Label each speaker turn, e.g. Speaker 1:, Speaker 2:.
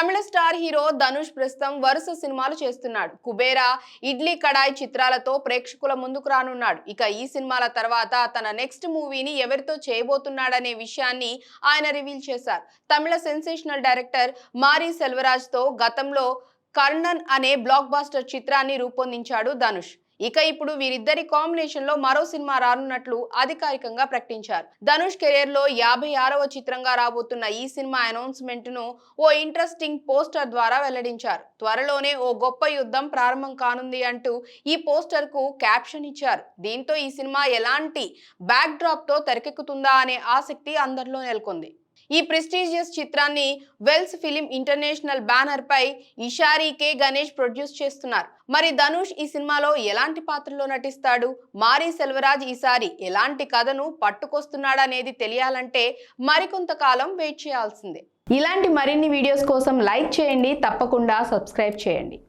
Speaker 1: తమిళ star hero Dhanush ప్రస్తుతం వరుస సినిమాలు చేస్తున్నాడు. కుబేరా ఇడ్లీ కడాయి చిత్రాలతో ప్రేక్షకుల ముందుకు రానున్నాడు. ఇక ఈ సినిమాల తర్వాత తన నెక్స్ట్ మూవీని ఎవరితో చేయబోతున్నాడనే విషయాన్ని ఆయన రివీల్ చేశారు. తమిళ సెన్సేషనల్ డైరెక్టర్ మారీ సెల్వరాజ్తో గతంలో కర్ణన్ అనే బ్లాక్ బాస్టర్ చిత్రాన్ని రూపొందించాడు ధనుష్. ఇక ఇప్పుడు వీరిద్దరి కాంబినేషన్లో మరో సినిమా రానున్నట్లు అధికారికంగా ప్రకటించారు. ధనుష్ కెరీర్లో యాభై ఆరవ చిత్రంగా రాబోతున్న ఈ సినిమా అనౌన్స్మెంట్ను ఓ ఇంట్రెస్టింగ్ పోస్టర్ ద్వారా వెల్లడించారు. త్వరలోనే ఓ గొప్ప యుద్ధం ప్రారంభం కానుంది అంటూ ఈ పోస్టర్కు క్యాప్షన్ ఇచ్చారు. దీంతో ఈ సినిమా ఎలాంటి బ్యాక్ డ్రాప్తో తెరకెక్కుతుందా అనే ఆసక్తి అందరిలో నెలకొంది. ఈ ప్రెస్టీజియస్ చిత్రాన్ని వెల్స్ ఫిలిం ఇంటర్నేషనల్ బ్యానర్ పై ఇషారి కే గణేష్ ప్రొడ్యూస్ చేస్తున్నారు. మరి ధనుష్ ఈ సినిమాలో ఎలాంటి పాత్రలో నటిస్తాడు? మారీ సెల్వరాజ్ ఈసారి ఎలాంటి కథను పట్టుకొస్తున్నాడనేది తెలియాలంటే మరికొంతకాలం వెయిట్ చేయాల్సిందే. ఇలాంటి మరిన్ని వీడియోస్ కోసం లైక్ చేయండి తప్పకుండా సబ్స్క్రైబ్ చేయండి.